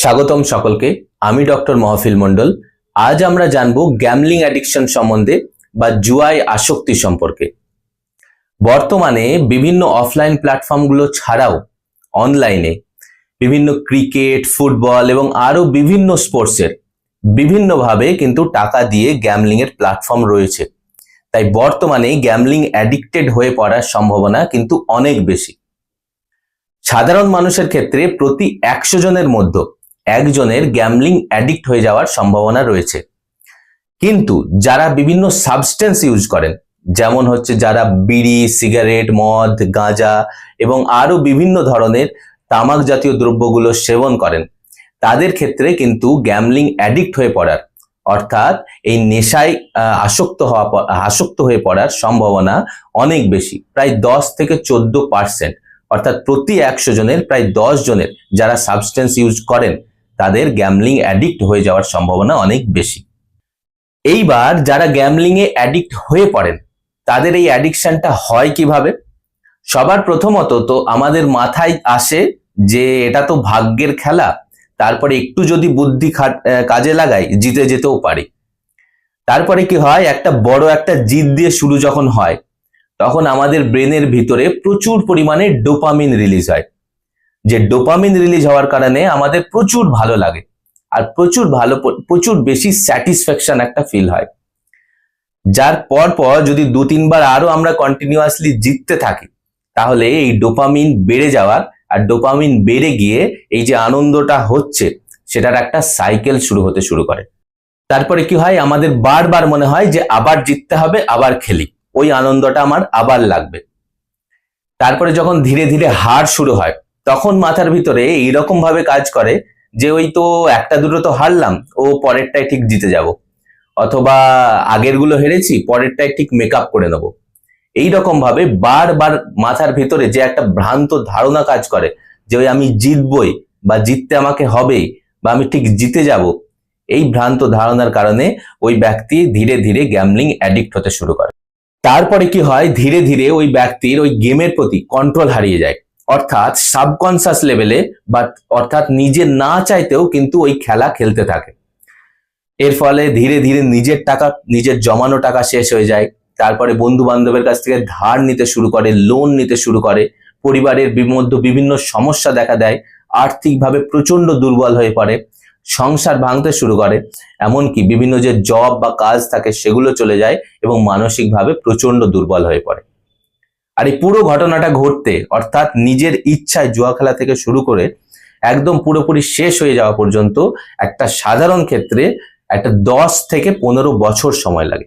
স্বাগতম সকলকে, আমি ডক্টর মহফিল মন্ডল আজ আমরা জানব গ্যামলিং অ্যাডিকশন সম্বন্ধে বা জুয়ায় আসক্তি সম্পর্কে। বর্তমানে বিভিন্ন অফলাইন প্ল্যাটফর্মগুলো ছাড়াও অনলাইনে বিভিন্ন ক্রিকেট ফুটবল এবং আরও বিভিন্ন স্পোর্টসের বিভিন্নভাবে কিন্তু টাকা দিয়ে গ্যামলিং এর প্ল্যাটফর্ম রয়েছে। তাই বর্তমানে গ্যামলিং অ্যাডিক্টেড হয়ে পড়ার সম্ভাবনা কিন্তু অনেক বেশি। সাধারণ মানুষের ক্ষেত্রে প্রতি একশো জনের মধ্যে একজনের গ্যামলিং অ্যাডিক্ট হয়ে যাওয়ার সম্ভাবনা রয়েছে। কিন্তু যারা বিভিন্ন সাবস্টেন্স ইউজ করেন, যেমন হচ্ছে যারা বিড়ি সিগারেট মদ, গাঁজা এবং আরও বিভিন্ন ধরনের তামাক জাতীয় দ্রব্যগুলো সেবন করেন, তাদের ক্ষেত্রে কিন্তু গ্যামলিং অ্যাডিক্ট হয়ে পড়ার, অর্থাৎ এই নেশায় আসক্ত হওয়া আসক্ত হয়ে পড়ার সম্ভাবনা অনেক বেশি, প্রায় দশ থেকে চোদ্দ পার্সেন্ট অর্থাৎ প্রতি একশো জনের প্রায় দশ জনের যারা সাবস্টেন্স ইউজ করেন তাদের গ্যামলিং অ্যাডিক্ট হয়ে যাওয়ার সম্ভাবনা অনেক বেশি। এইবার যারা গ্যামলিং এ অ্যাডিক্ট হয়ে পড়েন, তাদের এই অ্যাডিকশনটা হয় কীভাবে? সবার প্রথমত তো আমাদের মাথায় আসে যে এটা তো ভাগ্যের খেলা, তারপরে একটু যদি বুদ্ধি কাজে লাগাই, জিতে যেতেও পারি। তারপরে কি হয়, একটা বড় একটা জিদ দিয়ে শুরু যখন হয়, তখন আমাদের ব্রেনের ভিতরে প্রচুর পরিমাণে ডোপামিন রিলিজ হয়। যে ডোপামিন রিলিজ হওয়ার কারণে আমাদের প্রচুর ভালো লাগে। আর প্রচুর ভালো, প্রচুর বেশি স্যাটিসফ্যাকশন একটা ফিল হয়। যার পর পর যদি দু, তিনবার আরও আমরা কন্টিনিউয়াসলি জিততে থাকি, তাহলে এই ডোপামিন বেড়ে যাওয়ার আর ডোপামিন বেড়ে গিয়ে এই যে আনন্দটা হচ্ছে, সেটার একটা সাইকেল শুরু হতে শুরু করে। তারপরে কি হয়? আমাদের বারবার মনে হয় যে আবার জিততে হবে, আবার খেলি। ওই আনন্দটা আমার আবার লাগবে। তারপরে যখন ধীরে ধীরে হার শুরু হয় তখন মাথার ভিতরে এইরকম ভাবে কাজ করে যে ওই তো একটা দুটো তো হারলাম, ও পরেরটাই ঠিক জিতে যাব। অথবা আগেরগুলো হেরেছি পরেরটাই ঠিক মেকআপ করে নেব। এইরকম ভাবে বারবার মাথার ভিতরে যে একটা ভ্রান্ত ধারণা কাজ করে যে ওই আমি জিতবই বা জিততে আমাকে হবেই বা আমি ঠিক জিতে যাব, এই ভ্রান্ত ধারণার কারণে ওই ব্যক্তি ধীরে ধীরে গ্যামলিং অ্যাডিক্ট হতে শুরু করে। তারপরে কি হয়? ধীরে ধীরে ওই ব্যক্তির ওই গেমের প্রতি কন্ট্রোল হারিয়ে যায়। অর্থাৎ সাবকনসাস লেভেলে বা অর্থাৎ নিজে না চাইতেও কিন্তু ওই খেলা খেলতে থাকে। এর ফলে ধীরে ধীরে নিজের টাকা, নিজের জমানো টাকা শেষ হয়ে যায়। তারপরে বন্ধু বান্ধবের কাছ থেকে ধার নিতে শুরু করে লোন নিতে শুরু করে। পরিবারের মধ্যে বিভিন্ন সমস্যা দেখা দেয়। আর্থিকভাবে প্রচণ্ড দুর্বল হয়ে পড়ে। সংসার ভাঙতে শুরু করে। এমনকি বিভিন্ন যে জব বা কাজ থাকে, সেগুলো চলে যায় এবং মানসিকভাবে প্রচণ্ড দুর্বল হয়ে পড়ে। আর এই পুরো ঘটনাটা ঘটতে, অর্থাৎ নিজের ইচ্ছায় জুয়া খেলা থেকে শুরু করে একদম পুরোপুরি শেষ হয়ে যাওয়া পর্যন্ত একটা সাধারণ ক্ষেত্রে একটা দশ থেকে পনেরো বছর সময় লাগে।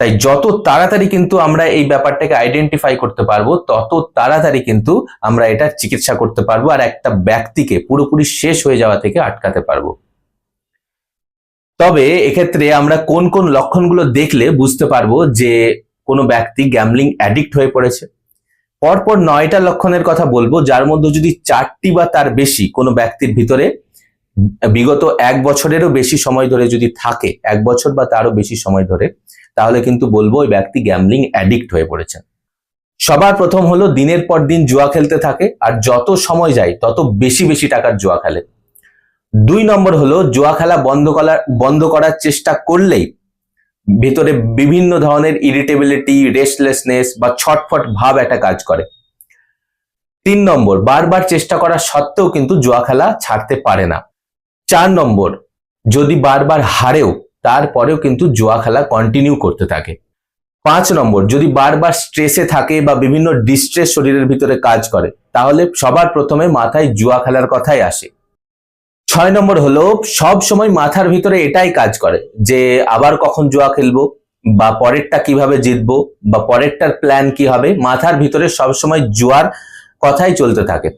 তাই যত তাড়াতাড়ি কিন্তু আমরা এই ব্যাপারটাকে আইডেন্টিফাই করতে পারব, তত তাড়াতাড়ি কিন্তু আমরা এটা চিকিৎসা করতে পারব আর একটা ব্যক্তিকে পুরোপুরি শেষ হয়ে যাওয়া থেকে আটকাতে পারব। তবে এক্ষেত্রে আমরা কোন কোন লক্ষণগুলো দেখলে বুঝতে পারব যে কোনো ব্যক্তি গ্যামলিং অ্যাডিক্ট হয়ে পড়েছে। পরপর নয়টা লক্ষণের কথা বলব, যার মধ্যে যদি চারটি বা তার বেশি কোনো ব্যক্তির ভিতরে বিগত এক বছরেরও বেশি সময় ধরে যদি থাকে, এক বছর বা তারও বেশি সময় ধরে, তাহলে কিন্তু বলব ওই ব্যক্তি গ্যামলিং অ্যাডিক্ট হয়ে পড়েছেন সবার প্রথম হলো দিনের পর দিন জুয়া খেলতে থাকে, আর যত সময় যায় তত বেশি বেশি টাকার জুয়া খেলে। দুই নম্বর হলো জুয়া খেলা বন্ধ করার বন্ধ করার চেষ্টা করলেই ভিতরে বিভিন্ন ধরনের ইরিটেবিলিটি রেস্টলেসনেস বা ছটফট ভাব একটা কাজ করে। তিন নম্বর, বারবার চেষ্টা করা সত্ত্বেও কিন্তু জুয়া খেলা ছাড়তে পারে না। চার নম্বর, যদি বারবার হারেও তারপরেও কিন্তু জুয়া খেলা কন্টিনিউ করতে থাকে। পাঁচ নম্বর, যদি বারবার স্ট্রেসে থাকে বা বিভিন্ন ডিস্ট্রেস শরীরের ভিতরে কাজ করে, তাহলে সবার প্রথমে মাথায় জুয়া খেলার কথাই আসে। ছয় নম্বর হলো, সব সময় মাথার ভিতরে এটাই কাজ করে যে আবার কখন জুয়া খেলব, বা পরেরটা কীভাবে জিতবো, বা পরেরটার প্ল্যান কি হবে। মাথার ভিতরে সব সময় জুয়ার কথাই চলতে থাকে।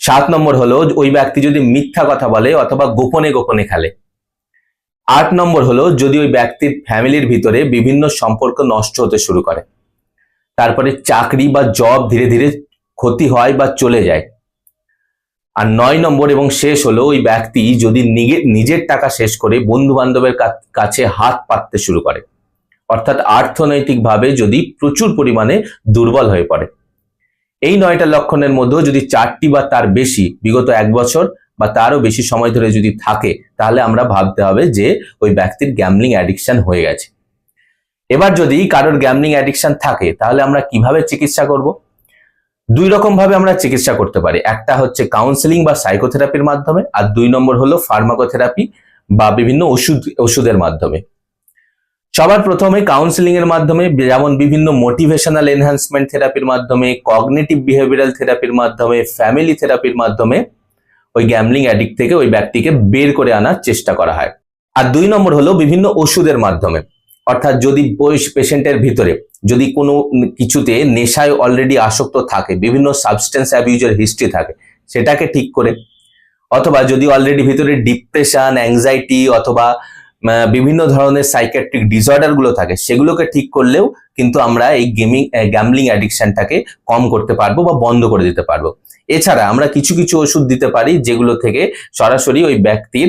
সাত নম্বর হলো, ওই ব্যক্তি যদি মিথ্যা কথা বলে অথবা গোপনে গোপনে খেলে। আট নম্বর হলো, যদি ওই ব্যক্তির ফ্যামিলির ভিতরে বিভিন্ন সম্পর্ক নষ্ট হতে শুরু করে, তারপরে চাকরি বা জব ধীরে ধীরে ক্ষতি হয় বা চলে যায় আর নয় নম্বর এবং শেষ হলো ওই ব্যক্তি যদি নিজে- নিজের টাকা শেষ করে বন্ধু বান্ধবের কাছে হাত পাততে শুরু করে। অর্থাৎ অর্থনৈতিকভাবে যদি প্রচুর পরিমাণে দুর্বল হয়ে পড়ে। এই নয়টা লক্ষণের মধ্যেও যদি চারটি বা তার বেশি বিগত এক বছর বা তারও বেশি সময় ধরে যদি থাকে, তাহলে আমরা ভাবতে হবে যে ওই ব্যক্তির গ্যামলিং অ্যাডিকশন হয়ে গেছে। এবার যদি কারোর গ্যামলিং অ্যাডিকশন থাকে, তাহলে আমরা কীভাবে চিকিৎসা করব? দুই রকম ভাবে আমরা চিকিৎসা করতে পারি। একটা হচ্ছে কাউন্সেলিং বা সাইকোথেরাপির মাধ্যমে, আর দুই নম্বর হলো ফার্মাকোথেরাপি বা বিভিন্ন ওষুধ, ওষুধের মাধ্যমে। সবার প্রথমে কাউন্সেলিং এর মাধ্যমে, যেমন বিভিন্ন মোটিভেশনাল এনহ্যান্সমেন্ট থেরাপির মাধ্যমে কগনেটিভ বিহেভিয়ারাল থেরাপির মাধ্যমে ফ্যামিলি থেরাপির মাধ্যমে ওই গ্যামলিং অ্যাডিক্ট থেকে ওই ব্যক্তিকে বের করে আনার চেষ্টা করা হয়। আর দুই নম্বর হলো বিভিন্ন ওষুধের মাধ্যমে। অর্থাৎ যদি পেশেন্টের ভিতরে যদি কোনো কিছুতে নেশায় অলরেডি আসক্ত থাকে, বিভিন্ন সাবস্টেন্স অ্যাবিউজের হিস্ট্রি থাকে, সেটাকে ঠিক করে, অথবা যদি অলরেডি ভিতরে ডিপ্রেশন অ্যাংজাইটি অথবা বিভিন্ন ধরনের সাইকেট্রিক ডিসঅর্ডারগুলো থাকে, সেগুলোকে ঠিক করলেও কিন্তু আমরা এই গেমিং গ্যামলিং অ্যাডিকশনটাকে কম করতে পারব বা বন্ধ করে দিতে পারব। এছাড়া আমরা কিছু কিছু ওষুধ দিতে পারি, যেগুলো থেকে সরাসরি ওই ব্যক্তির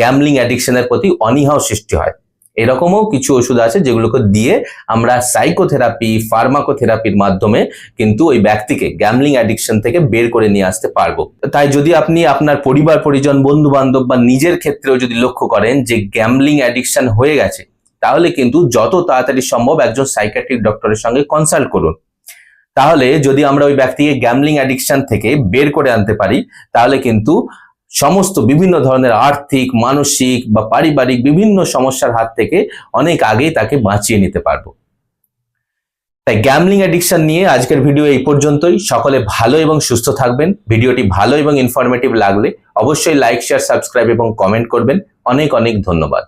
গ্যামলিং অ্যাডিকশনের প্রতি অনীহাও সৃষ্টি হয়। এরকমও কিছু ওষুধ আছে যেগুলোকে দিয়ে আমরা সাইকোথেরাপি ফার্মাকোথেরাপির মাধ্যমে কিন্তু ওই ব্যক্তিকে গ্যামলিং অ্যাডিকশন থেকে বের করে নিয়ে আসতে পারব। তাই যদি আপনি আপনার পরিবার, পরিজন বন্ধু বান্ধব বা নিজের ক্ষেত্রেও যদি লক্ষ্য করেন যে গ্যামলিং অ্যাডিকশন হয়ে গেছে, তাহলে কিন্তু যত তাড়াতাড়ি সম্ভব একজন সাইকিয়াট্রিক ডক্টরের সঙ্গে কনসাল্ট করুন। তাহলে যদি আমরা ওই ব্যক্তিকে গ্যামলিং অ্যাডিকশন থেকে বের করে আনতে পারি, তাহলে কিন্তু সমস্ত বিভিন্ন ধরনের আর্থিক, মানসিক বা পারিবারিক বিভিন্ন সমস্যার হাত থেকে অনেক আগেই তাকে বাঁচিয়ে নিতে পারব। তাই গ্যামলিং অ্যাডিকশন নিয়ে আজকের ভিডিও এই পর্যন্তই। সকলে ভালো এবং সুস্থ থাকবেন। ভিডিওটি ভালো এবং ইনফরমেটিভ লাগলে অবশ্যই লাইক শেয়ার সাবস্ক্রাইব এবং কমেন্ট করবেন। অনেক অনেক ধন্যবাদ।